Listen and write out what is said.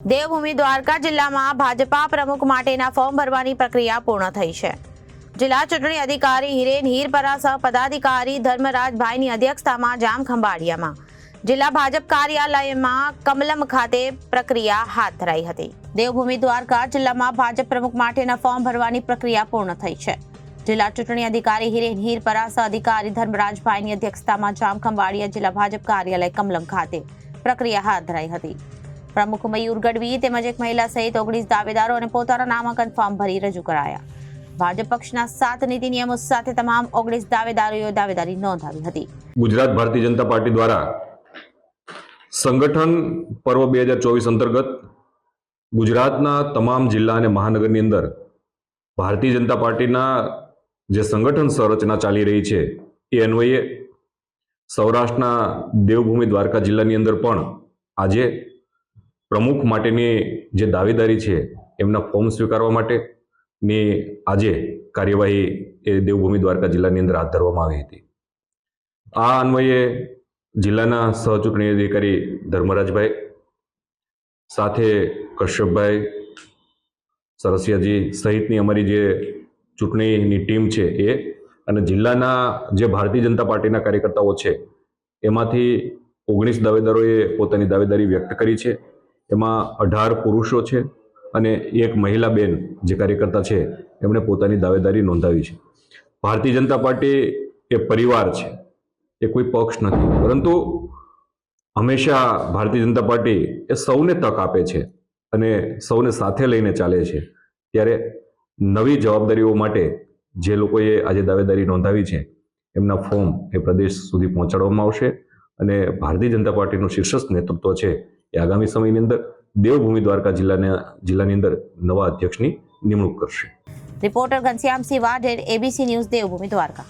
દેવભૂમિ દ્વારકા જિલ્લામાં ભાજપા પ્રમુખ માટેના ફોર્મ ભરવાની પ્રક્રિયા પૂર્ણ થઈ છે. જિલ્લા ચૂંટણી અધિકારી હિરેન હીરપરા સહ પદાધિકારી ધર્મરાજભાઈની અધ્યક્ષતામાં જામ ખંભાળિયામાં. જિલ્લા ભાજપ કાર્યાલયમાં કમલમ ખાતે પ્રક્રિયા હાથ ધરાઈ હતી. દેવભૂમિ દ્વારકા જિલ્લામાં ભાજપ પ્રમુખ માટેના ફોર્મ ભરવાની પ્રક્રિયા પૂર્ણ થઈ છે. જિલ્લા ચૂંટણી અધિકારી હિરેન હીરપરા સહ અધિકારી ધર્મરાજભાઈની અધ્યક્ષતામાં જામ ખંભાળિયા જિલ્લા ભાજપ કાર્યાલય કમલમ ખાતે પ્રક્રિયા હાથ ધરાઈ હતી. પ્રમુખ મયુર ગઢવી તેમજ એક મહિલા સહિત ઓગણીસ દાવેદારો અને પોતાના નામાંકન ફોર્મ ભરી રજૂ કરાયા. ભાજપ પક્ષના સાત નીતિ નિયમો સાથે તમામ ઓગણીસ દાવેદારોએ દાવેદારી નોંધાવી હતી. ગુજરાત ભારતીય જનતા પાર્ટી દ્વારા સંગઠન પર્વ બે હજાર ચોવીસ અંતર્ગત ગુજરાતના તમામ જિલ્લા અને મહાનગરની અંદર ભારતીય જનતા પાર્ટીના જે સંગઠન સંરચના ચાલી રહી છે, એ અન્વયે સૌરાષ્ટ્રના દેવભૂમિ દ્વારકા જિલ્લાની અંદર પણ આજે પ્રમુખ માટેની જે દાવેદારી છે, એમના ફોર્મ સ્વીકારવા માટેની આજે કાર્યવાહી એ દેવભૂમિ દ્વારકા જિલ્લાની અંદર હાથ ધરવામાં આવી હતી. આ અન્વયે જિલ્લાના સહચૂંટણી અધિકારી ધર્મરાજભાઈ સાથે કશ્યપભાઈ સરસિયાજી સહિતની અમારી જે ચૂંટણીની ટીમ છે એ અને જિલ્લાના જે ભારતીય જનતા પાર્ટીના કાર્યકર્તાઓ છે, એમાંથી ઓગણીસ દાવેદારોએ પોતાની દાવેદારી વ્યક્ત કરી છે. એમાં અઢાર પુરુષો છે અને એક મહિલા બેન જે કાર્યકર્તા છે, એમણે પોતાની દાવેદારી નોંધાવી છે. ભારતીય જનતા પાર્ટી એ પરિવાર છે, એ કોઈ પક્ષ નથી. પરંતુ હંમેશા ભારતીય જનતા પાર્ટી એ સૌને તક આપે છે અને સૌને સાથે લઈને ચાલે છે. ત્યારે નવી જવાબદારીઓ માટે જે લોકોએ આજે દાવેદારી નોંધાવી છે, એમના ફોર્મ એ પ્રદેશ સુધી પહોંચાડવામાં આવશે અને ભારતીય જનતા પાર્ટીનું શીર્ષસ્થ નેતૃત્વ છે એ આગામી સમયની અંદર દેવભૂમિ દ્વારકા જિલ્લાના જિલ્લાની અંદર નવા અધ્યક્ષની નિમણૂક કરશે. Reporter Ghanshyamsinh Vadher ABC news Devbhoomi Dwarka.